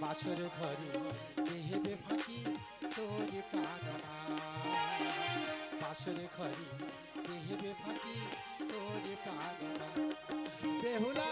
বাসর ঘরে দেহেবে ফাঁকি তোর প্রাণনা বাসর ঘরে দেহেবে ফাঁকি তোর বেহুলা বেহুলা!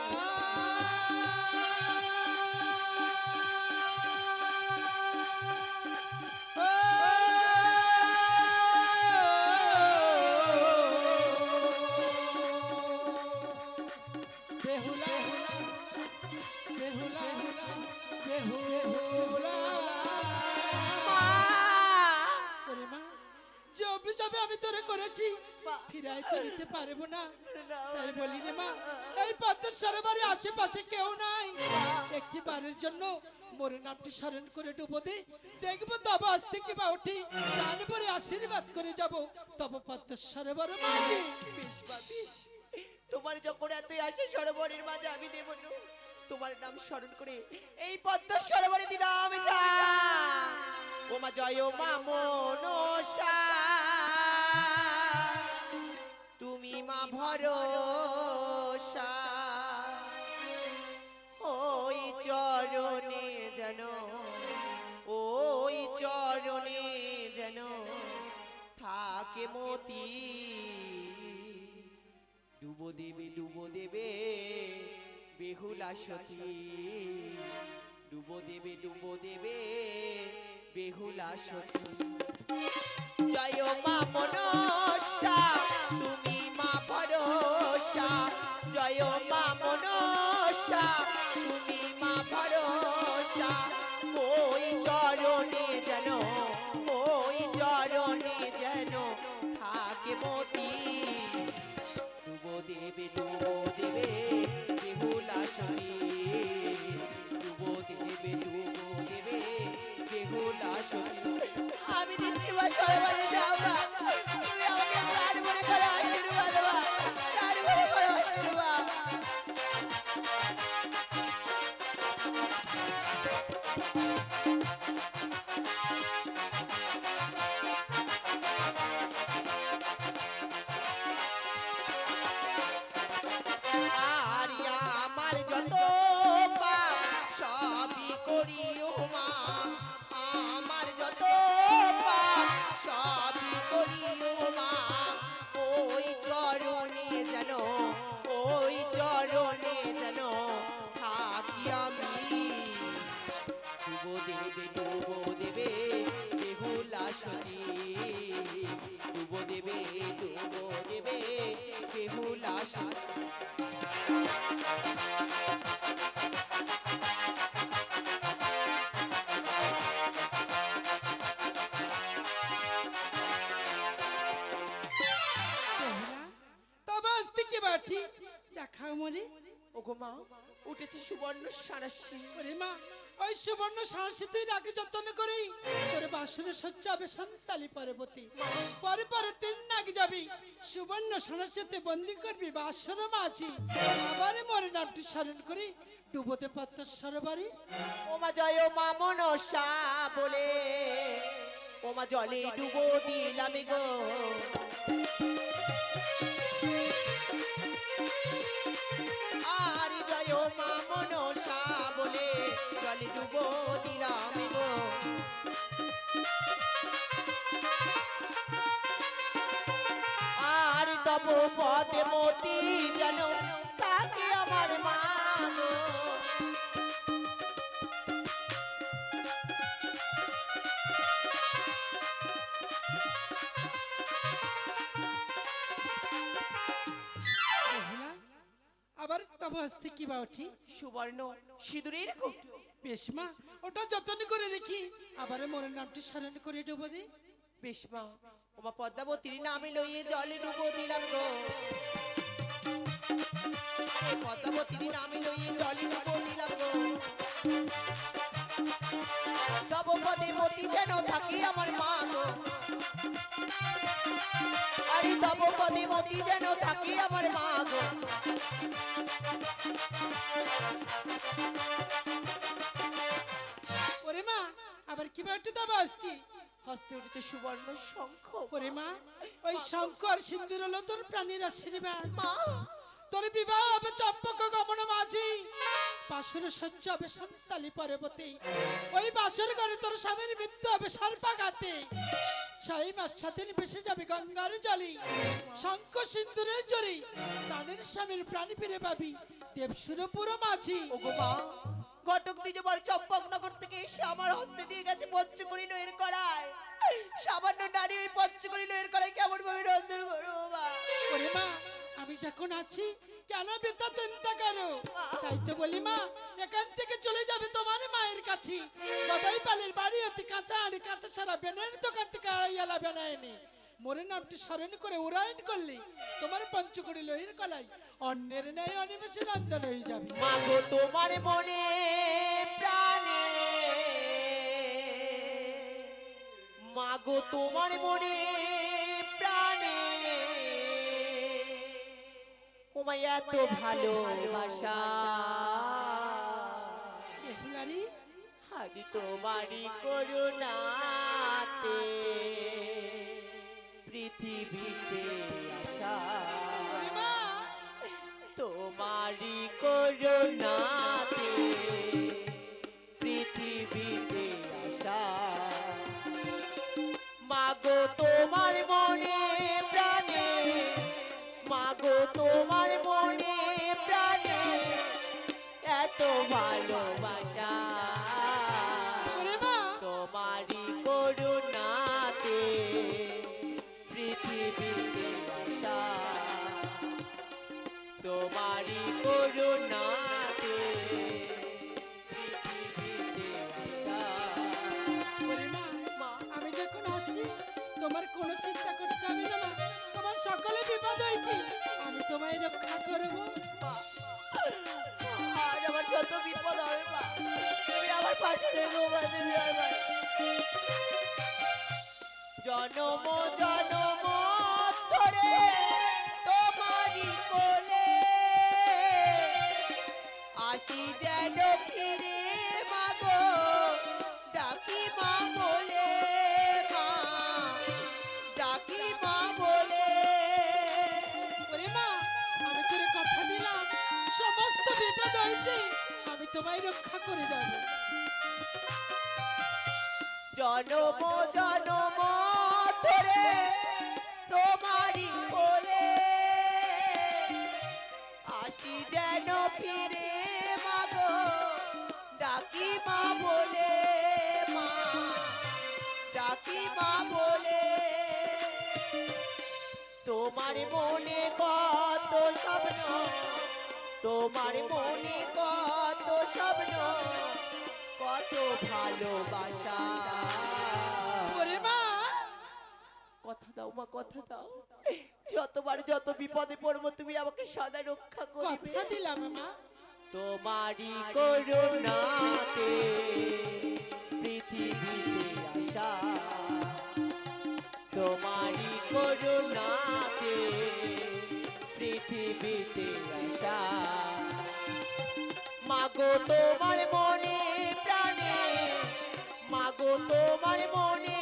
পারব না। তাই বলি রে মা এই পদ্মেশ্বর বাড়ির আশেপাশে কেউ নাই। একটি বারের জন্য মোর নামটি স্মরণ করে ডুবো দে। দেখব তবে আজ থেকে বা উঠি ভরে আশীর্বাদ করে যাব। তবে পদ্মেশ্বর বড় মাঝে তোমার যখন এতই আসে সরোবরের মাঝে আমি দেব তোমার নাম স্মরণ করে এই পদ্ম সরোবরে দিলাম যা ও মা জয় ও মা মনসা। ভরসা। ওই চরণে যেন, ওই চরণে যেন থাকে মতি। ডুবো দেবে ডুবো দেবে বেহুলা সতী। ডুবো দেবে ডুবো দেবে বেহুলা সতী। জয় মা মনসা, তুমি মা মনসা, তুমি মা ওই চরণে যেন, ওই চরণে যেন থাকে মতি। ডুবো দেবে দেবে বেহুলা সতী। ডুবো দেবে ডুবো দেবে আমি দিচ্ছি মা সরোবরে যাও ওগো মা উঠেছে সুবর্ণ সারাশি ওরে মা ওই সুবর্ণ সাহসী তুই রাগে যত্ন করি। তোর বাসনে সজ্জা বেশন তালি পরবর্তী পরে পরে তিন নাকি যাবি। সুবর্ণ সাহসীতে বন্দি করবি বাসর মাঝি আবার মরে নামটি স্মরণ করি ডুবোতে পাত্তার সরবারি। ও মা জয় ও মা মনসা বলে। ও মা জলে ডুবো দিলাম গো। ডুবো দিলাম গো। আর তব পদে মতি যেন তাকে আমার মা গো। আবার তবে হস্তে কি বা উঠি? সুবর্ণ সিঁদুরের কৌটো। বেশ মা ওটা যত্ন করে রেখি। আবার মরে নামটি স্মরণ করে ডুবো দে। বেশ মা ওমা পদ্মাবতীর নামে লইয়ে জলে ডুবো দিলাম গো। পদ্মাবতীর নামে লইয়ে জলে ডুবো দিলাম গো। তব পদে মতি যেন থাকি আমার মা গো। আরে তব পদে মতি যেন থাকি আমার মা গো। আবার কি বা দাবা তবে হস্তি উঠেছে সুবর্ণ শঙ্খ। ওরে মা, ওই শঙ্কর সিন্দুর হলো তোর প্রাণীর আশীর্বাদ। মা, তোর বিবাহ হবে চম্পক গমন মাঝি। বাসর সহ্য হবে সন্তালি পরবতী। ওই বাসর ঘরে তোর স্বামীর মৃত্যু হবে সর্পাঘাতে। সেই মাস সাথে ভেসে যাবে গঙ্গার জলে। শঙ্খ সিন্দুরের জরে প্রাণের স্বামীর প্রাণী ফিরে পাবি। দেবসুরপুর মাঝি। ওগো মা ঘটক দ্বিজবার চম্পকনগর থেকে এসে আমার হস্তে দিয়ে গেছে পঞ্চকড়ি লয়ের করায় সামান্য নারী ওই পঞ্চকড়ি লয়ের করায় কেমন ভাবে রন্ধন করো ওরে মা আমি যখন আছি কেন বেতা চিন্তা করো তাই তো বলি মা এখান থেকে চলে যাবে তোমার মায়ের কাছে। গদাই পালের বাড়ি অতি কাঁচা আর কাঁচা সারা বেনের দোকান থেকে আড়াইয়ালা বেনায়নি মোরে নামটি স্মরণ করে উড়ায়ন করলি। তোমার পঞ্চকুড়ি লোহির কলাই। অন্যের ন্যায় অনিমেষে নন্দন হয়ে যাবে। মাগো তোমার মনে প্রাণে। মাগো তোমার মনে প্রাণে। ওমাই এত ভালোবাসা। আজ তোমারই করুণাতে। পৃথিবীতে আসা তোমারই করুণাতে তোমায় রক্ষা করে যাব। জনম জনম, ধরে তোমারই বলে আসি যেন ফিরে, মাগো, ডাকি মা বলে, মা, ডাকি মা বলে। তোমার মনে কত স্বপ্ন, তোমার মনে কত ভালোবাসা। ওরে মা। কথা দাও মা কথা দাও। যতবার যত বিপদে পড়ব তুমি আমাকে সদা রক্ষা করবে। কথা দিলাম মা। তোমারই করুণাতে পৃথিবীতে আসা তোমার মনে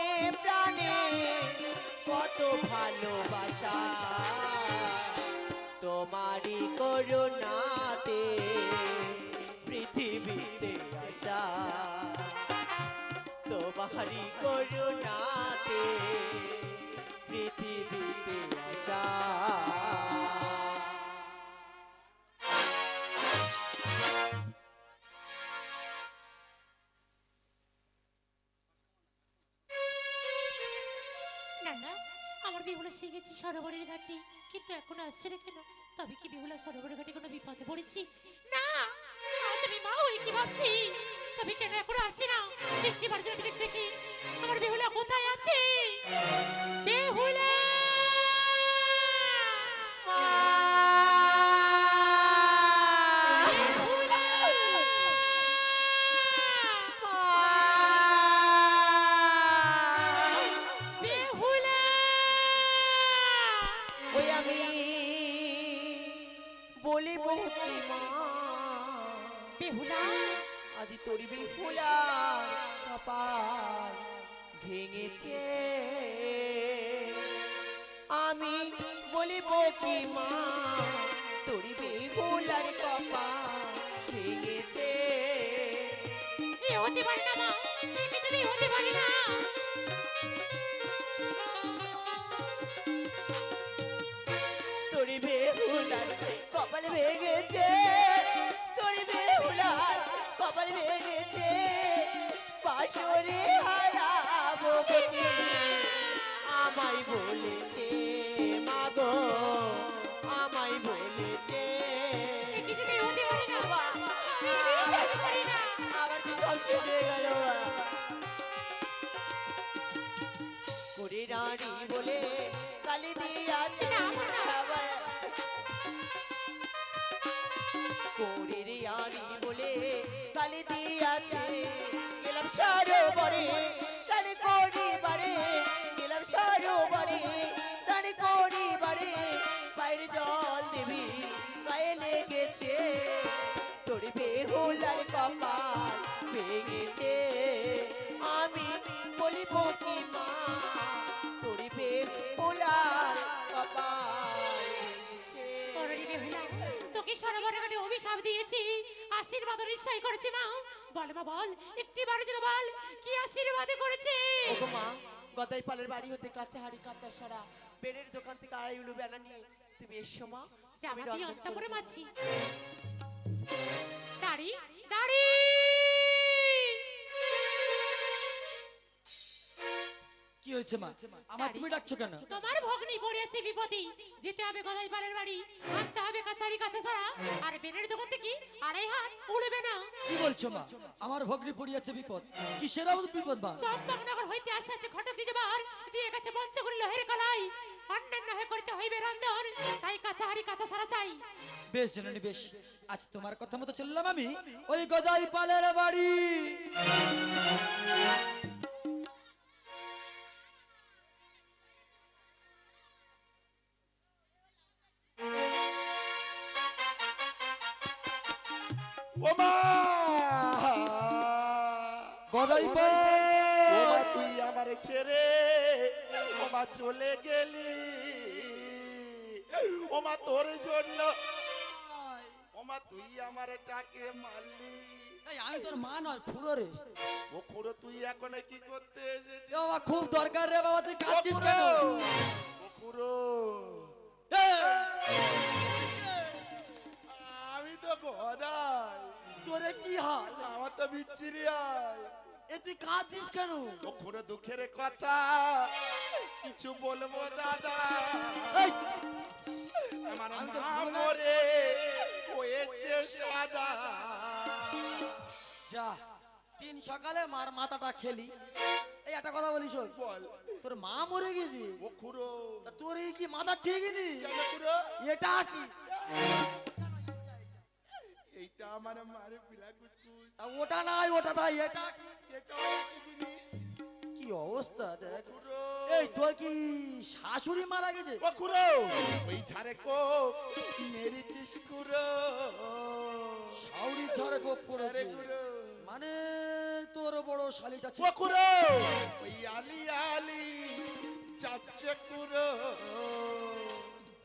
না না, আমার বিহুলা সে গেছি সরোবরের ঘাটে। কিন্তু এখন আসছে না কেন? তবে কি বিহুলা সরোবরের ঘাটে কোনো বিপদে পড়েছি? না, আজ আমি মা হয়ে কি ভাবছি? তবে কেন এখন আসছি না? একটি বার জন্য দেখি আমার বিহুলা কোথায় আছে? আদি তরিবে ফুলা, কপাল ভেঙেছে। আমি বলিব কি মা, তরিবে ফুলার কপাল ভেঙেছে। হতে পারে না মা কিছুতেই হতে পারে না। পাশরে হারাবো আমায় বলেছে বেহুলার কপাল ভেঙেছে। আমি বলিব কি মা তোর বেহুলার কপাল তোকে সরোবরে কাটে অভিশাপ দিয়েছি। আশীর্বাদ নিশ্চয় করেছে মা। বল মা বল একটি বারের জন্য বল কি আশীর্বাদে করেছে? ওগো মা গদাই পালের বাড়ি হতে কাঁচা হাড়ি কাঁচা সরা বেনের দোকান থেকে আড়াই উলু বেলা নিয়ে তুমি এসো মা আমি রন্ধন অন্তপুরে মাছি। দাড়ি দাড়ি কি হয়েছে মা? আমার তুমি ডাকছো কেন? তোমার ভগ্নি পড়েছে বিপদে। যেতে হবে গদাই পালের বাড়ি আনতে হবে কাছারি কাছে ছাড়া আর বেনের দোকান থেকে আড়াই হাত উড়বে না। কি বলছো মা? আমার ভগ্নি পড়িয়াছে বিপদ। কিসের আবার বিপদ মা? চম্পকনগর হইতে আসে আছে ঘটক দিজবার দিয়ে গেছে পঞ্চগুড়ি লোহের কলাই। অন্যান্য হয়ে করতে হইবে রন্ধন তাই কাছাহারি কাছা সারা চাই। বেশ জননী বেশ। আজ তোমার কথা মতো চললাম আমি। ওই গদাই পালের বাড়ি। চলে গেলি। ওমা তোর জন্য। ওমা তুই আমার টাকে মারলি। আমি তোর মা নয় খুড়ো রে। ও খুড়ো তুই এখন কি করতে এসেছিস? বাবা খুব দরকার রে বাবা তুই কাঁদছিস কেন? ও খুড়ো! আমি তো গদাই। তোরে কি হাল? আমার তো বিচ্ছিরি আয় এ তুই কাঁদছিস কেন? ও খুড়ো দুঃখের কথা। কিছু বলব দাদা? আমার মা মরে হয়েছে সাদা। যা তিন সকালে মার মাথাটা খেলি। এই একটা কথা বলিস শোন, বল। তোর মা মরে গেছে। ও খুড়ো। তা তোর এই কি মাথা ঠিক খুড়ো? এটা কি? এইটা আমার মারে পিলা কুচকুচ ওটা নাই ওটা তাই এটা কি? এটাও একই জিনিস? কি অবস্থা দেখ। এই তোর কি শাশুড়ি মারা গেছে? ও খুড়ো ওই ঝাড়ে কো মেরেছিস খুড়ো শাউরি ঝড়ে আরে করেছে। মানে তোর বড় শালিটা ও ছিল। খুড়ো ওই আলি আলি যাচ্ছে খুড়ো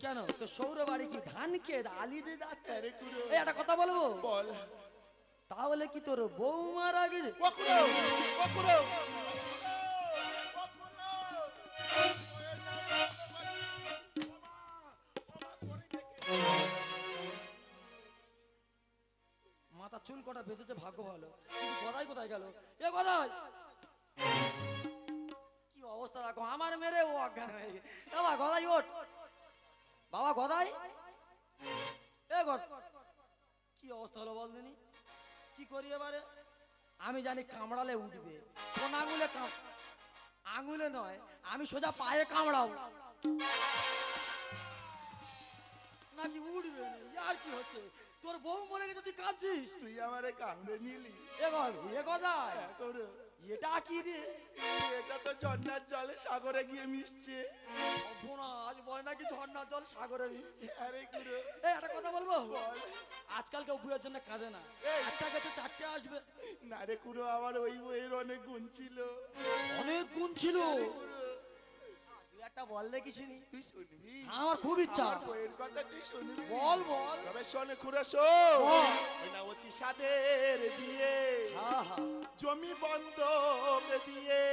কেন? তো সৌর বাড়ি কি ধান কে আলি দিয়ে যাচ্ছে? আরে খুড়ো এই একটা কথা বলব? বল। তাহলে কি তোর বউ মারা গেছে? চুল কটা বেঁচেছে, ভাগ্য ভালো। কিন্তু গদাই কোথায় গেল? এ গদাই! কি অবস্থা দেখো, আমার মেরে ও অজ্ঞান হয়ে গেছে। বাবা, গদাই, ওঠ। বাবা, গদাই! এ গদ কি অবস্থা হলো বল দিনি? কি করি এবারে? আমি জানি কামড়ালে উঠবে। কোন আঙুলে কাম আঙুলে নয়, আমি সোজা পায়ে কামড়াও। নাকি উঠবে আর কি হচ্ছে? তোর বউ মরে গেছে তুই কাঁদছিস? তুই আমারে কামড়ে নিলি। এ গদ এ হ্যাঁ, এটা কি রে? এটা তো ঝর্ণার জলে সাগরে গিয়ে মিশছে। আজ বলে নাকি ঝর্ণার জল সাগরে মিশছে। আরে খুড়ো এই একটা কথা বলব? বল। আজকাল কেউ বুয়ের জন্য কাঁদে না। একটা গেছে চারটে আসবে। না রে খুড়ো আমার ওই বইয়ের অনেক গুণ ছিল। অনেক গুণ ছিল। একটা বল দেখি শুনি। তুই শুনবি? আমার খুব ইচ্ছা। আমার বইয়ের কথা তুই শুনবি? বল বল। তবে শোনে না অতি সাদের হ্যাঁ জমি বন্ধক দিয়ে।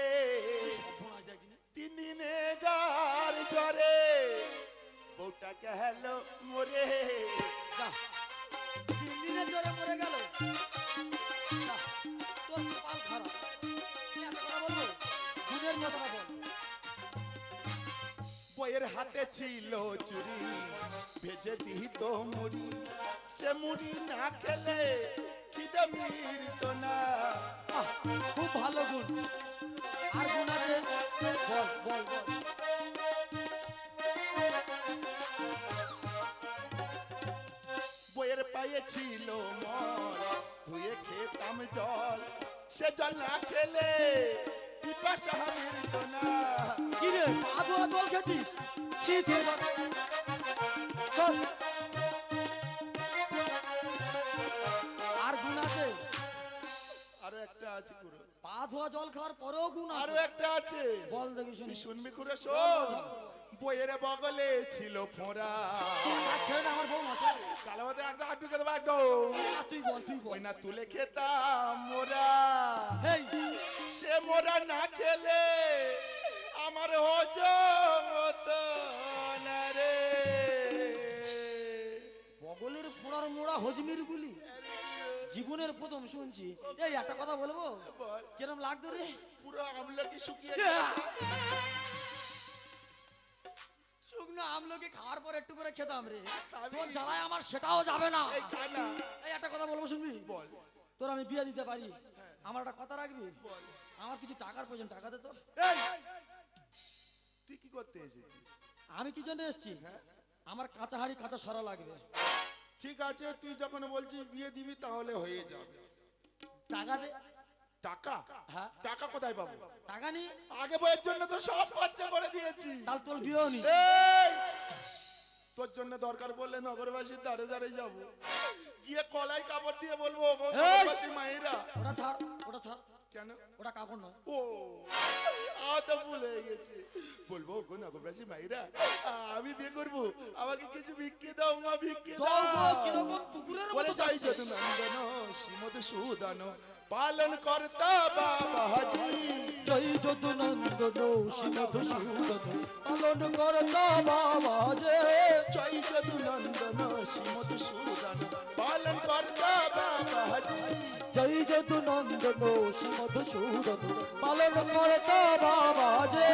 তিন দিনে গার জ্বরে বউটা গেল মরে। তিন জ্বরে মরে গেল। তোর কপাল খারাপ। কথা বলব? বইয়ের হাতে ছিল চুরি। ভেজে দিত মুড়ি। সে মুড়ি না খেলে খিদে মিলত না। খুব ভালো গুণ। আর গুণ আছে? বল বল বল। বইয়ের পায়ে ছিল জল সে জল না খেলে পিপাসা মিলত না কি রে? আদু আদু জল খেতিস? ছি ছি। চল। আর গুণ আছে? আরও একটা আছে গুরু পা ধোয়া জল খাওয়ার পরেও গুণ আরও একটা আছে। বল দেখি শুনি। শুনবি করে শোন। বইয়ের বগলে ছিল ফোঁড়া। ছেড়ে আমার বউ আছে কালো মতো একদম ঢুকে দেবো একদম। তুই বল তুই বল। না তুলে খেতাম মোরা। সে মোরা না খেলে আমার হজম হতো না রে। বগলের ফোড়ার মোড়া হজমির গুলি। জীবনের প্রথম শুনছি। এই একটা কথা বলব? কিরম লাগতো রে? পুরো আমলা কি শুকিয়ে শুকনো আমলকি খাওয়ার পর একটু করে খেতাম রে। তোর জ্বালায় আমার সেটাও যাবে না। এই একটা কথা বলব শুনবি? বল। তোর আমি বিয়ে দিতে পারি। আমার একটা কথা রাখবি? আমার কিছু টাকার প্রয়োজন টাকা দে তো। তুই কি করতে এসেছিস? আমি কি জন্য এসেছি? আমার কাঁচা হাড়ি কাঁচা সরা লাগবে। ঠিক আছে তুই যখন বলছিস বিয়ে দিবি তাহলে হয়ে যাবে। টাকা দে। টাকা? হ্যাঁ। টাকা কোথায় পাবো? টাকা নি আগে বইয়ের জন্য তো সব খরচা করে দিয়েছি। তাহলে তোর বিয়েও তোর জন্য দরকার পড়লে নগরবাসীর যাব। গিয়ে কলাই কাপড় দিয়ে বলব নগরবাসী মায়েরা ওটা ছাড় ওটা ছাড়। কেন? ওটা কাপড় নয়। ও আ তো ভুল গেছে। বলব ওগো নগরবাসী মায়েরা আমি বিয়ে করব। আমাকে কিছু ভিক্ষে দাও মা ভিক্ষে দাও কীরকম কুকুরের মতো চাই যাচ্ছে। নন্দন শ্রীমদ সুদান পালন কর্তা বাবাজি জয় যদু নন্দন শ্রীমধু সূদন পালন করতা বাবা যে জয় যদু নন্দন শ্রীমদ সুদান পালন কর্তা বাবাজি জয় যদু নন্দন শ্রীমধু সূদন পালন করতা বাবা যে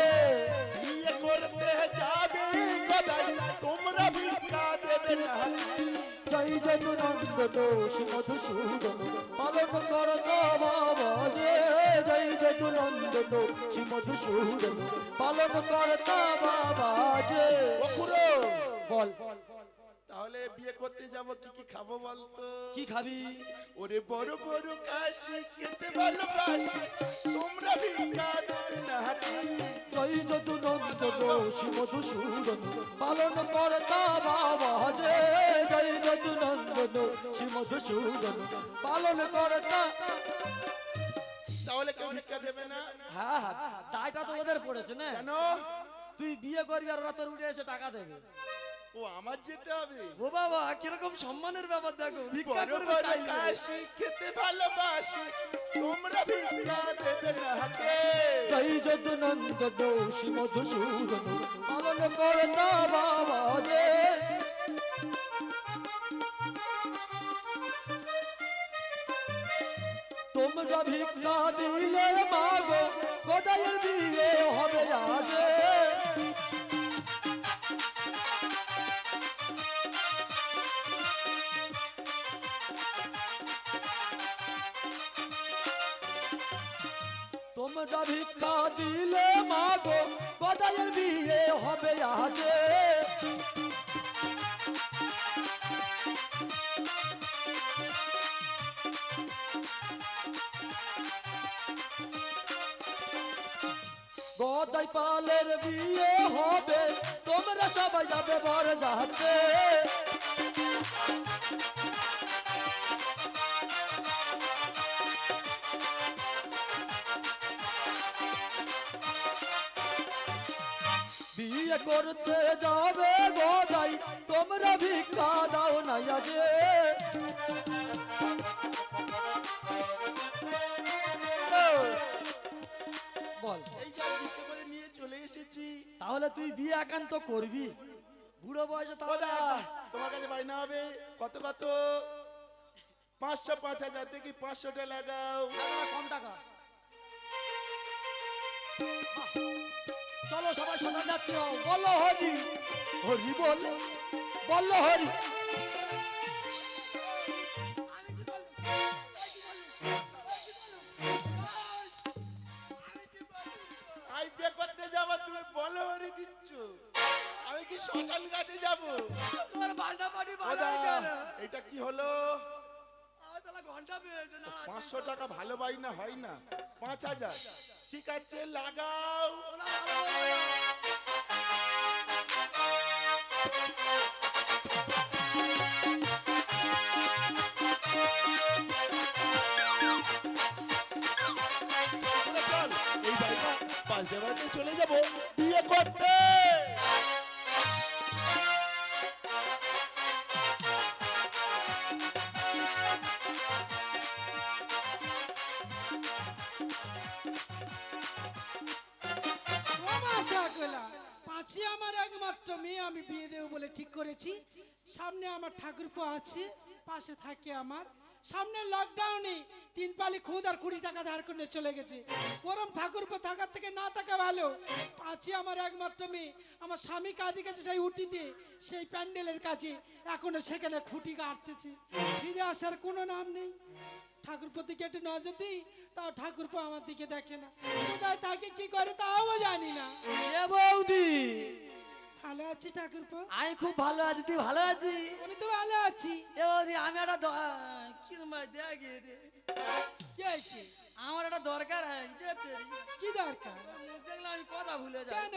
বিয়ে করতে যাবে গদাই তোমরা ভিক্ষা দেবে নাকি জয় যদু নন্দন শ্রীমধু সূদন পালন করতা বাবা যে জয় যদু নন্দন শ্রীমধু সূদন পালন করতা বাবা যে ও খুড়ো বল। তাহলে বিয়ে করতে যাব কি কি খাব বলতো? কি খাবি? ওরে বড় বড় কাশি খেতে ভালোবাসি তোমরা ভিক্ষা দেবে নাকি জয় যদু নন্দন শ্রীমধু সূদন পালন করতা বাবা যে। জয় যদু নন্দন শ্রীমধু সূদন পালন করতা তাহলে কেউ ভিক্ষা দেবে না? হ্যাঁ হ্যাঁ দায়টা তো ওদের পড়েছে না? কেন? তুই বিয়ে করবি আর ওরা তোর উঠে এসে টাকা দেবে। ও আমার যেতে হবে। ও বাবা কীরকম সম্মানের ব্যাপার দেখো ভিক্ষা করবে। কাশি খেতে ভালোবাসি তোমরা ভিক্ষা দেবে নাকি জয় যদু নন্দন শ্রীমধু সূদন পালন করতা বাবা যে। তোমরা ভিক্ষা দিলে মাগো কোথায় বিয়ে হবে আজ তোমরা ভিক্ষা দিলে মাগো কোথায় বিয়ে হবে আজ। গদাই পালের বিয়ে হবে, তোমরা সবাই যাবে বর যাচ্ছে করতে যাবে গোদাই তোমরা ভিক্ষা দাও না আজে বল। নিয়ে চলে এসেছি। তাহলে তুই বিয়ে একান্ত করবি? বুড়ো বয়সে দাদা তোমার কাছে বাড়ি না হবে? কত কত? পাঁচশো পাঁচ হাজার দেখি পাঁচশোটা লাগাও। হ্যাঁ, কম টাকা। চলো সবাই যাত্রী হও বলো হরি হরি বল বলল হরি। বিয়ে করতে যাব তুমি বলো হরি দিচ্ছ। আমি কি শ্মশান ঘাটে যাব? তোর বাজনা পাটি এটা কি হলো? আমার শালা ঘণ্টা পেয়েছে পাঁচশো টাকা ভালো বাইনা হয় না। পাঁচ হাজার। ঠিক আছে লাগাও। চল, যাব। করেছি। সামনে আমার ঠাকুরপো আছে, পাশে থাকে আমার। সামনে লকডাউনে তিন পালি খুদ আর কুড়ি টাকা ধার করে চলে গেছে। ওরম ঠাকুরপো থাকার থেকে না থাকা ভালো। আছে আমার একমাত্র মেয়ে। আমার স্বামী কাজে গেছে সেই উটিতে, সেই প্যান্ডেলের কাছে এখনও সেখানে খুঁটি কাটতেছে। ফিরে আসার কোনো নাম নেই। ঠাকুরপো দিকে একটু নজর দিই, তাও ঠাকুরপো আমার দিকে দেখে না। কোথায় থাকে, কি করে, তাও জানি না। বৌদি! ভালো আছি ঠাকুরপো? আমি খুব ভালো আছি তুই ভালো আছিস? আমি তো ভালো আছি। এ আমি একটা দ- কিরম ভাই দেখে দে কি হয়েছে আমার একটা দরকার কি দরকার? দেখলাম আমি কথা ভুলে যাই। কেন?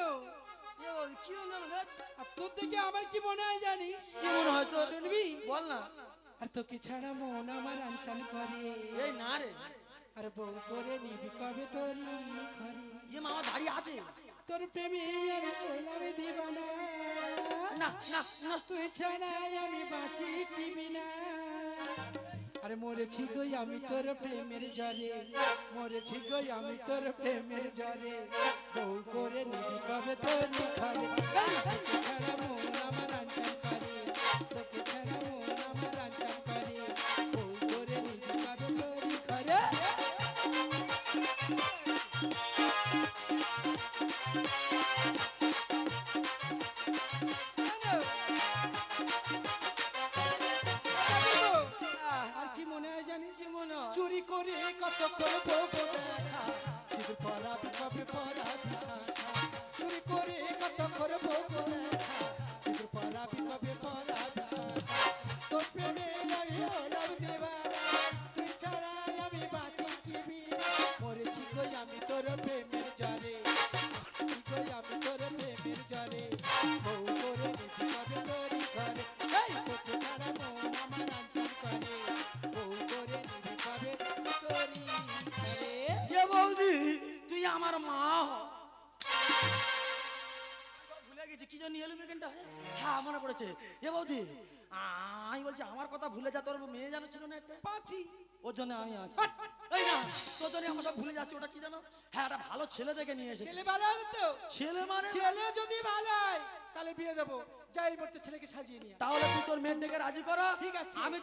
কিরম জানো তোর আমার কি মনে হয় জানিস? কি মনে হয় তোর? শুনবি? বল না। আর তোকে ছাড়া মন আমার আনচান করে। এই না রে। আর বউ করে নিবি কবে তোরই ঘরে। ইয়ে মামা দাঁড়িয়ে আছে। তোর প্রেমে আমি হইলাম দিবানা না না না তুই ছাড়াই আমি বাঁচি কি বিনা আরে মরেছি গই আমি তোর প্রেমের জলে মরেছি গই আমি তোর প্রেমের জলে বউ করে নিবি কবে তোর নিখারে মন আমার পড়েছে এ বৌদি আমি বলছি আমার কথা ভুলে যা তোর মেয়ে জানো ছিল না একটা। পাঁচি ওর জন্য আমি আছি। এই না তোর জন্য আমার সব ভুলে যাচ্ছি ওটা কি জানো? হ্যাঁ একটা ভালো ছেলে দেখে নিয়ে এসে ছেলে ভালো হবে তো? ছেলে মানে ছেলে যদি ভালো হয় তাহলে বিয়ে দেবো। যাই বলতে ছেলেকে সাজিয়ে নিয়ে তাহলে তুই তোর মেয়ের ডেকে রাজি করো। ঠিক আছে। আমি